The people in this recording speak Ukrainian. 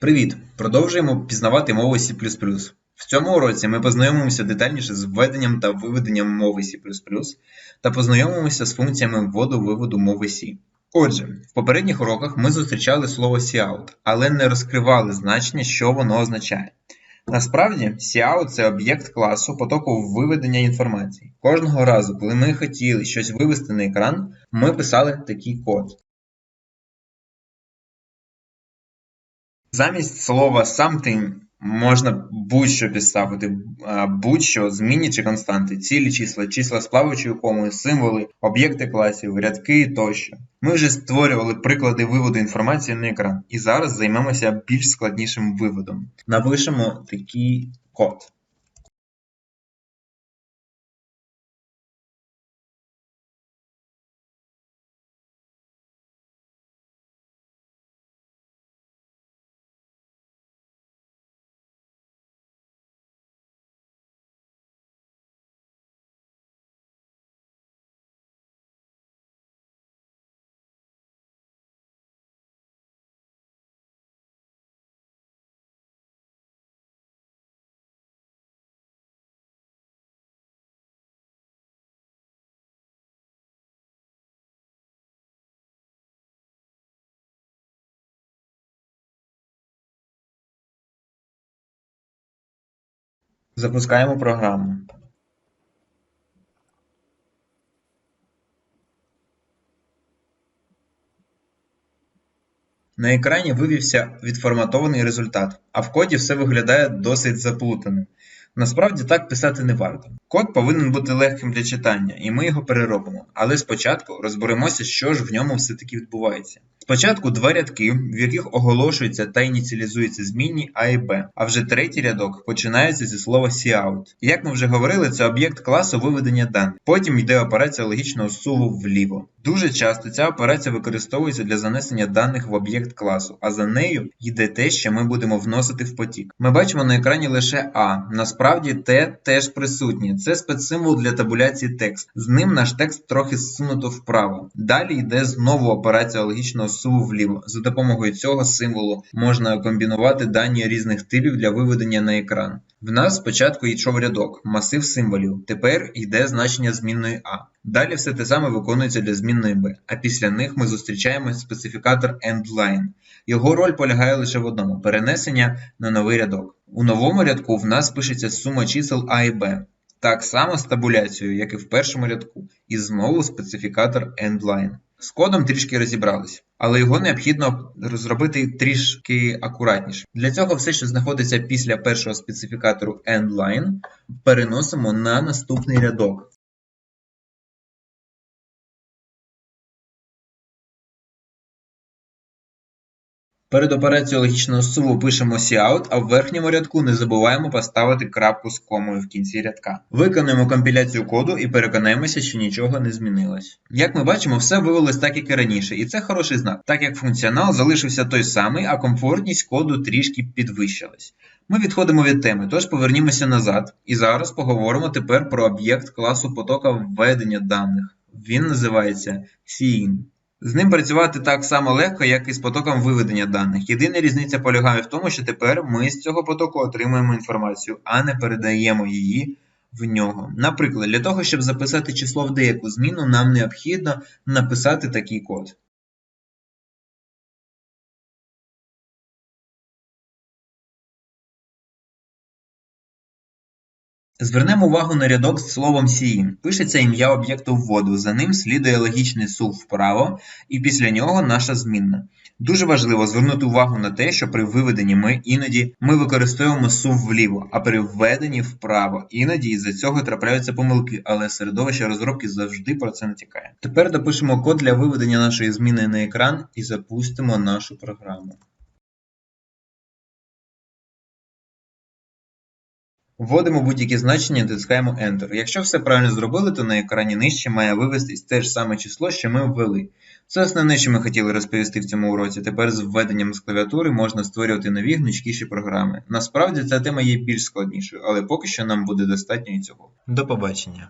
Привіт! Продовжуємо пізнавати мову C++. В цьому уроці ми познайомимося детальніше з введенням та виведенням мови C++ та познайомимося з функціями вводу-виводу мови C. Отже, в попередніх уроках ми зустрічали слово cout, але не розкривали значення, що воно означає. Насправді, cout – це об'єкт класу потоку виведення інформації. Кожного разу, коли ми хотіли щось вивести на екран, ми писали такий код. Замість слова something можна будь-що підставити, будь-що, зміни чи константи, цілі числа, числа з плаваючою комою, символи, об'єкти класів, рядки тощо. Ми вже створювали приклади виводу інформації на екран, і зараз займемося більш складнішим виводом. Напишемо такий код. Запускаємо програму. На екрані вивівся відформатований результат, а в коді все виглядає досить заплутаним. Насправді так писати не варто. Код повинен бути легким для читання, і ми його переробимо. Але спочатку розберемося, що ж в ньому все-таки відбувається. Спочатку два рядки, в яких оголошуються та ініціалізуються змінні А і Б, а вже третій рядок починається зі слова cout. Як ми вже говорили, це об'єкт класу виведення даних. Потім йде операція логічного суву вліво. Дуже часто ця операція використовується для занесення даних в об'єкт класу, а за нею йде те, що ми будемо вносити в потік. Ми бачимо на екрані лише А, насправді Т теж присутнє. Це спецсимвол для табуляції тексту. З ним наш текст трохи зсунуто вправо. Далі йде знову операція логічного суву вліво. За допомогою цього символу можна комбінувати дані різних типів для виведення на екран. В нас спочатку йшов рядок, масив символів, тепер йде значення змінної А. Далі все те саме виконується для змінної B, а після них ми зустрічаємо специфікатор endLine. Його роль полягає лише в одному перенесення на новий рядок. У новому рядку в нас пишеться сума чисел А і Б. Так само з табуляцією, як і в першому рядку, і знову специфікатор endLine. З кодом трішки розібрались, але його необхідно розробити трішки акуратніше. Для цього все, що знаходиться після першого специфікатору endLine, переносимо на наступний рядок. Перед операцією логічного суву пишемо cout, а в верхньому рядку не забуваємо поставити крапку з комою в кінці рядка. Виконуємо компіляцію коду і переконаємося, що нічого не змінилось. Як ми бачимо, все вивелось так, як і раніше, і це хороший знак, так як функціонал залишився той самий, а комфортність коду трішки підвищилась. Ми відходимо від теми, тож повернімося назад. І зараз поговоримо тепер про об'єкт класу потока введення даних. Він називається Cin. З ним працювати так само легко, як і з потоком виведення даних. Єдина різниця полягає в тому, що тепер ми з цього потоку отримуємо інформацію, а не передаємо її в нього. Наприклад, для того, щоб записати число в деяку зміну, нам необхідно написати такий код. Звернемо увагу на рядок з словом «cin». Пишеться ім'я об'єкту вводу, за ним слідує логічний сув вправо, і після нього наша змінна. Дуже важливо звернути увагу на те, що при виведенні ми іноді ми використовуємо сув вліво, а при введенні вправо. Іноді із-за цього трапляються помилки, але середовище розробки завжди про це натякає. Тепер допишемо код для виведення нашої зміни на екран і запустимо нашу програму. Вводимо будь-які значення, натискаємо Enter. Якщо все правильно зробили, то на екрані нижче має вивестись те ж саме число, що ми ввели. Це основне, що ми хотіли розповісти в цьому уроці. Тепер з введенням з клавіатури можна створювати нові гнучкіші програми. Насправді ця тема є більш складнішою, але поки що нам буде достатньо і цього. До побачення!